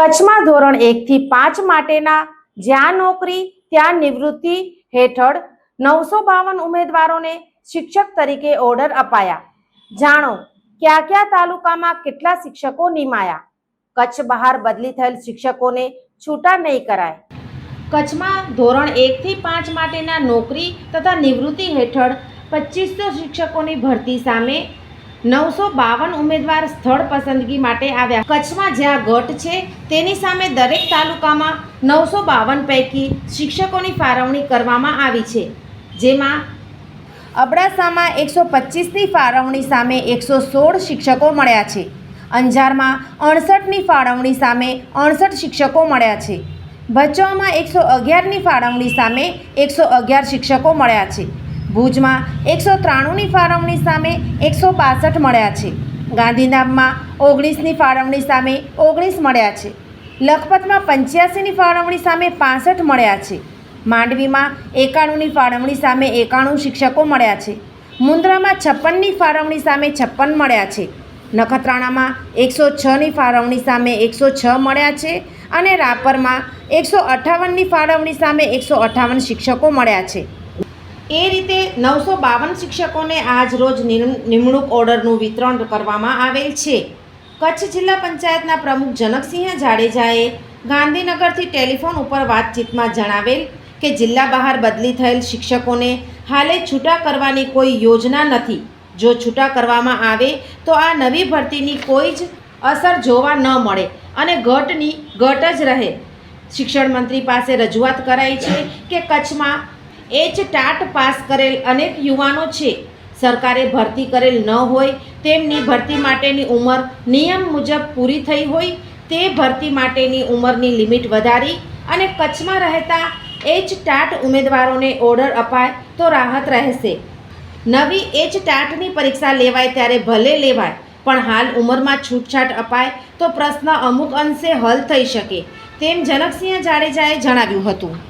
કચ્છમાં ધોરણ એકથી પાંચ માટેના જ્યાં નોકરી, ત્યાં નિવૃત્તિ હેઠળ નવસો બાવન ઉમેદવારોને શિક્ષક તરીકે ઓર્ડર અપાયા. જાણો, કયા કયા તાલુકામાં કેટલા શિક્ષકો નિમાયા? કચ્છ બહાર બદલી થયેલ શિક્ષકોને છૂટા નહીં કરાય. કચ્છમાં ધોરણ એકથી પાંચ માટેના નોકરી તથા નિવૃત્તિ હેઠળ પચીસો શિક્ષકોની ભરતી સામે નવસો બાવન ઉમેદવાર સ્થળ પસંદગી માટે આવ્યા. કચ્છમાં જ્યાં ઘટ છે, તેની સામે દરેક તાલુકામાં નવસો બાવન પૈકી શિક્ષકોની ફાળવણી કરવામાં આવી છે. જેમાં અબડાસામાં એકસો પચીસની ફાળવણી સામે એકસો સોળ શિક્ષકો મળ્યા છે. અંજારમાં અડસઠની ફાળવણી સામે અડસઠ શિક્ષકો મળ્યા છે. ભચાઉમાં એકસો અગિયારની ફાળવણી સામે એકસો અગિયાર શિક્ષકો મળ્યા છે. ભુજમાં એકસો ત્રાણુંની ફાળવણી સામે એકસો બાસઠ મળ્યા છે. ગાંધીધામમાં ઓગણીસની ફાળવણી સામે ઓગણીસ મળ્યા છે. લખપતમાં પંચ્યાસીની ફાળવણી સામે પાસઠ મળ્યા છે. માંડવીમાં એકાણુંની ફાળવણી સામે એકાણું શિક્ષકો મળ્યા છે. મુન્દ્રામાં છપ્પનની ફાળવણી સામે છપ્પન મળ્યા છે. નખત્રાણામાં એકસો છની ફાળવણી સામે એકસો છ મળ્યા છે અને રાપરમાં એકસો અઠ્ઠાવનની ફાળવણી સામે એકસો અઠ્ઠાવન શિક્ષકો મળ્યા છે. એ રીતે નવસો બાવન શિક્ષકોને આજ રોજ નિમ- નિમણૂક ઓર્ડરનું વિતરણ કરવામાં આવેલ છે. કચ્છ જિલ્લા પંચાયતના પ્રમુખ જનકસિંહ જાડેજાએ ગાંધીનગરથી ટેલિફોન ઉપર વાતચીતમાં જણાવેલ કે જિલ્લા બહાર બદલી થયેલ શિક્ષકોને હાલે છૂટા કરવાની કોઈ યોજના નથી. જો છૂટા કરવામાં આવે તો આ નવી ભરતીની કોઈ જ અસર જોવા ન મળે અને ઘટની, ઘટ જ રહે. શિક્ષણ મંત્રી પાસે રજૂઆત કરાઈ છે કે કચ્છમાં એચ ટાટ પાસ કરેલ અનેક યુવાનો છે. સરકારે ભરતી કરેલ ન હોય, તેમની ભરતી માટેની ઉંમર નિયમ મુજબ પૂરી થઈ હોય, તે ભરતી માટેની ઉંમરની લિમિટ વધારી અને કચ્છમાં રહેતા એચ ટાટ ઉમેદવારોને ઓર્ડર અપાય તો રાહત રહેશે. નવી એચ ટાટની પરીક્ષા લેવાય ત્યારે ભલે લેવાય, પણ હાલ ઉંમરમાં છૂટછાટ અપાય તો પ્રશ્ન અમુક અંશે હલ થઈ શકે. તેમ જનકસિંહ જાડેજાએ જણાવ્યું હતું.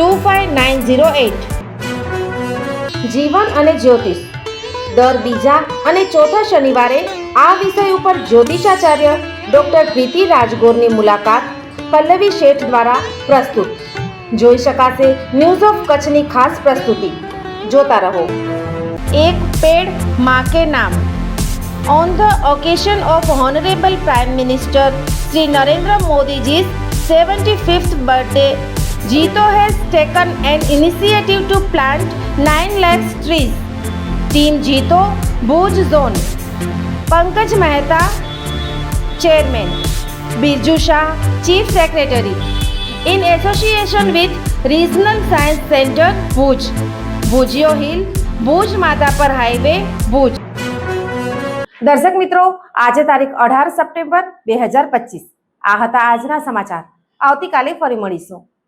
two five nine zero eight. જીવન અને જ્યોતિષ. દર બીજા અને ચોથા શનિવારે આ વિષય ઉપર જ્યોતિષાચાર્ય ડોક્ટર પ્રીતિ રાજગોરની મુલાકાત પલ્લવી શેઠ દ્વારા પ્રસ્તુત. જોઈ શકાશે ન્યૂઝ ઓફ કચ્છની ખાસ પ્રસ્તુતિ. જોતા રહો. એક પેડમાં કે નામ. On the occasion of Honorable Prime Minister Sri Narendra Modi's 75th birthday, Jito has taken an initiative to plant 9 lakhs trees. Team Jito, Bhuj Zone. Pankaj Mehta, Chairman. Birju Shah, Chief Secretary. In association with Regional Science Center, Bhuj. Bhujio Hill, Bhuj Madapar Highway, Bhuj. દર્શક મિત્રો આજે તારીખ અઢાર September બે હજાર પચીસ આ હતા આજના સમાચાર આવતીકાલે ફરી મળીશું